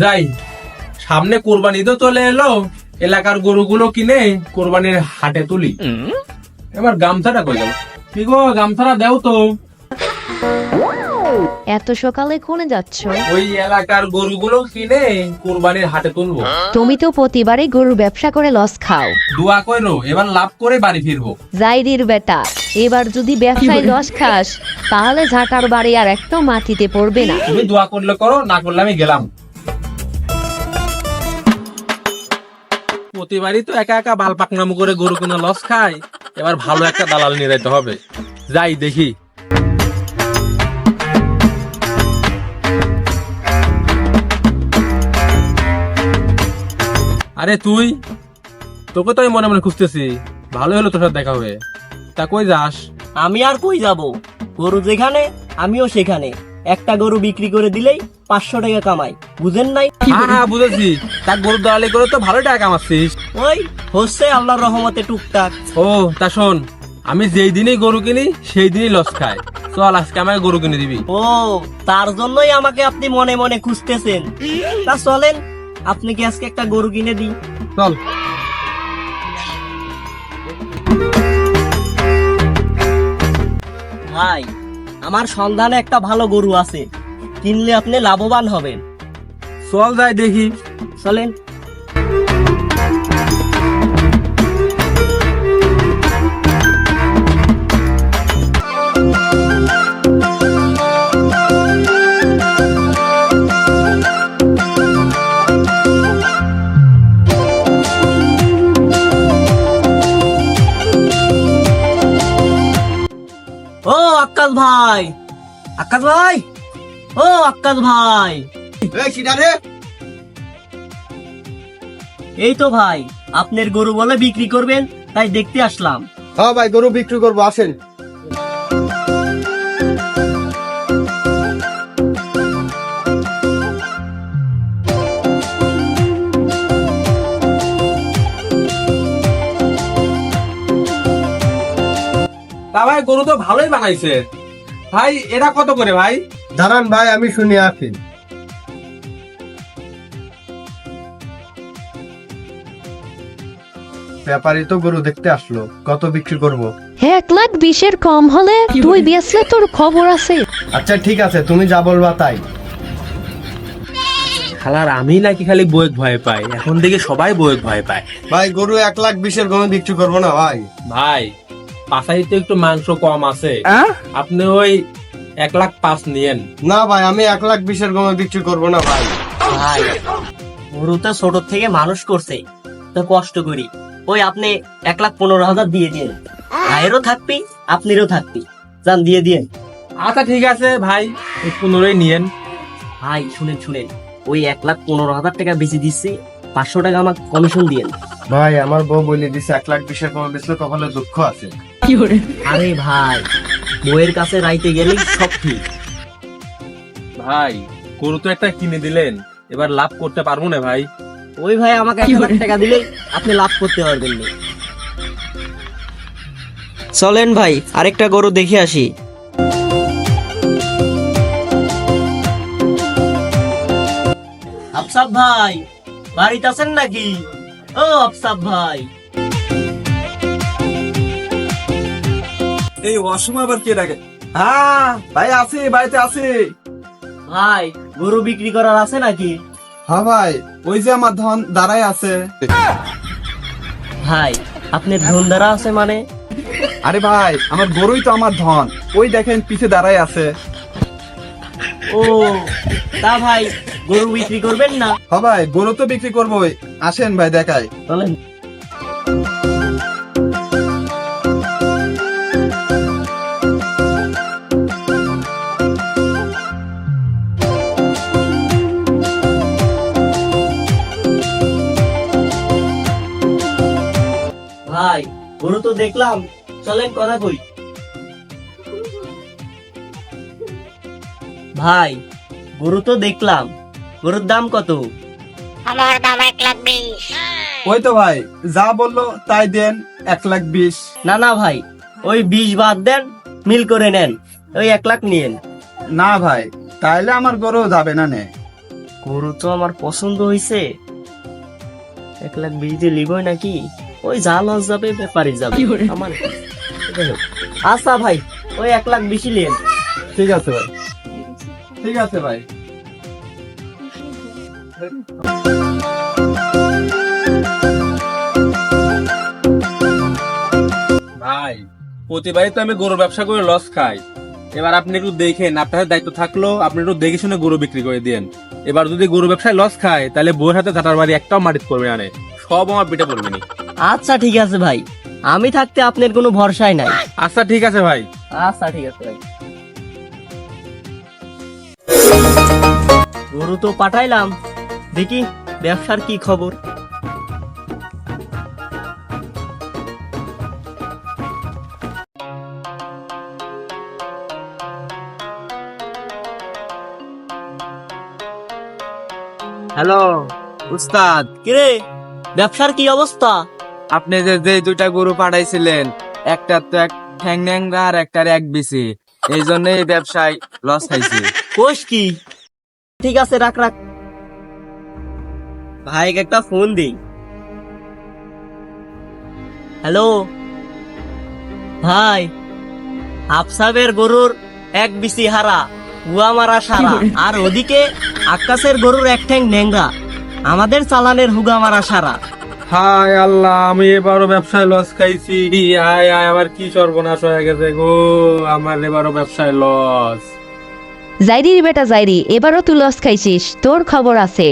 যাই সামনে কোরবানি তো চলে এলো এলাকার গরুগুলো কিনে কোরবানির হাটে তুলি। এবার গামছাটা কই গেল? কি গো গামছাটা দেও তো। এত সকালে কোনে যাচ্ছ? ওই এলাকার গরুগুলো কিনে কোরবানির হাটে তুলবো। তুমি তো প্রতিবারই গরুর ব্যবসা করে লস খাও। দোয়া কইরো এবার লাভ করে বাড়ি ফিরবো। জাইদির বেটা এবার যদি ব্যবসায় লস খাস তাহলে ঝাঁটার বাড়ি আর একটাও মাটিতে পড়বে না। তুমি দোয়া করলে করো না করলে আমি গেলাম। প্রতিবারই তো একা একা বাল পাকনামো করে গরু কিনে লস খায় এবার ভালো একটা দালাল নিয়ে যেতে হবে। যাই দেখি। আরে তুই? তোকে তো আমি মনে মনে খুঁজতেছি। ভালো হলো তোর সাথে দেখা হবে তা কই যাস? আমি আর কই যাব? গরু যেখানে আমিও সেখানে। একটা গরু বিক্রি করে দিলেই পাঁচশো টাকা কামাই। বুঝেন নাই? হ্যাঁ হ্যাঁ বুঝেছি। তা গরু দালালি করে তো ভালো টাকা কামাচ্ছিস। ওই হচ্ছে আল্লাহর রহমতে টুকটাক। ও তা শোন আমি যেই দিনই গরু কিনি সেই দিনই লস খাই। চল আজকে আমাকে গরু কিনে দিবি। ও তার জন্যই আমাকে আপনি মনে মনে খুঁজতেছেন। তা চলেন আপনি কি আজকে একটা গরু কিনে দিই। চল। ভাই আমার সন্ধানে একটা ভালো গরু আছে। কিনলে আপনি লাভবান হবেন। চল যাই দেখি। চলেন। আক্কাস ভাই ও আক্কাস ভাই। এই তো ভাই আপনার গরু বলে বিক্রি করবেন তাই দেখতে আসলাম। হ্যাঁ ভাই গরু বিক্রি করব আসেন। ভাই গরু তো ভালোই বানাইছে। ভাই এটা কত করে ভাই? দাঁড়ান ভাই আমি শুনে আসি ব্যাপারই তো গরু দেখতে আসলো কত বিক্রি করব? এক লাখ বিশের কম হলে তুই বেচলে তোর খবর আছে। আচ্ছা ঠিক আছে তুমি যা বলবা তাই। খালার আমি নাকি খালি বয়েক ভয় পাই। এখন দেখে সবাই বয়েক ভয় পায়। ভাই গরু এক লাখ বিশের গরু বিক্রি করব না ভাই? ভাই পাশাই তো একটু মাংস কম আছে। আপনি ওই এক লাখ পাঁচ নিয়েন। না ভাই আমি এক লাখ বিশের গরু বিক্রি করব না ভাই। ভাই গরু তো ছোট থেকে মানুষ করছে তো কষ্ট করি। ওই আপনি এক লাখ পনেরো হাজার দিয়ে দিন ভাইয়েরও থাকবি আপনারও থাকবি। যান দিয়ে দিন আচ্ছা ঠিক আছে ভাই পনেরোই নিয়েন। ভাই শুনেন শুনেন। ওই এক লাখ পনেরো হাজার টাকা বেশি দিচ্ছি পাঁচশো টাকা আমার কমিশন দিয়েন। ভাই আমার বউ বলে দিছে এক লাখ বিশের গরু বেচলে কপালে দুঃখ আছে। আরে ভাই বইয়ের কাছে রাইতে গেলেই সব ঠিক। ভাই গরু তো একটা কিনে দিলেন এবার লাভ করতে পারব না ভাই। ওই ভাই আমাকে এক লাখ টাকা দিলেই আপনি লাভ করতে পারবেন না। চলেন ভাই আরেকটা গরু দেখে আসি। আফসাব ভাই বাড়িতে আছেন নাকি? ও আফসাব ভাই। এই অসময় আবার কে ডাকে হ্যাঁ ভাই আছে বাড়িতে আছে। ভাই গরু বিক্রি করার আছে নাকি? হ্যাঁ ভাই ওই যে আমার ধন দাঁড়ায় আছে। ভাই আপনার ধন দ্বারা আছে মানে? আরে ভাই আমার গরুই তো আমার ধন। ওই দেখেন পিছে দাঁড়ায় আছে। ও তা ভাই গরু বিক্রি করবেন না? হ্যাঁ ভাই গরু তো বিক্রি করব আসেন ভাই দেখাই। চলেন ভাই গরু তো দেখলাম। চলেন কথা কই। ভাই গরু তো দেখলাম। গরুর দাম কত? আমার দাম এক লাখ বিশ। ওই তো ভাই যা বলল তাই দেন এক লাখ বিশ। না না ভাই ওই বিশ বাদ দেন মিল করে নেন ওই এক লাখ নিয়েন। না ভাই তাইলে আমার গরু যাবে না নে। গরু তো আমার পছন্দ হয়েছে এক লাখ বিশ দিয়ে লিবই নাকি? ওই যা লস যাবে ব্যাপারই যাবে। আমার আচ্ছা ভাই ওই এক লাখ বেশি লিয়েন ঠিক আছে ভাই। ঠিক আছে ভাই। ভাই প্রতিবারই তো আমি গরু ব্যবসা করে লস খাই। এবার আপনি একটু দেখেন আপনার দায়িত্ব থাকল আপনি একটু দেখে শুনে গরু বিক্রি করে দেন এবার যদি গরু ব্যবসায় লস খায় তাহলে বউয়ের হাতে ঝাঁটার বাড়ি একটাও মাটিত করবে আনে সব আমার পিঠে পড়বে না। আচ্ছা ঠিক আছে ভাই। আমি থাকতে আপনার কোনো ভরসাই নাই। আচ্ছা ঠিক আছে ভাই। আচ্ছা ঠিক আছে ভাই। গরু তো পাঠাইলাম। দেখি ব্যবসার কি খবর? হ্যালো উস্তাদ। কিরে ব্যবসার কি অবস্থা? আপনি যে যে দুইটা গরু পাঠাইছিলেন একটা তো এক ঠ্যাং ন্যাংরা আর একটার এক বিসি এই জন্য এই ব্যবসায় লস খাইছি কোষ কি? ঠিক আছে, রাখ রাখ। ভাই একটা ফোন দিই। হ্যালো ভাই, আফসাবের গরুর এক বিসি হারা উয়া মারা সারা। আর ওদিকে আকাশের গরুর এক ঠ্যাং ন্যাংরা। আমাদের চালানের হুগা মারা সারা। হায় আল্লাহ, আমি এবারও ব্যবসায় লস খাইছি। আয় আয়, আমার কি সর্বনাশ হয়ে গেছে গো? আমার এবারও ব্যবসায় লস জাইরি বেটা জাইরি, এবারও তুই লস খাইছিস, তোর খবর আছে।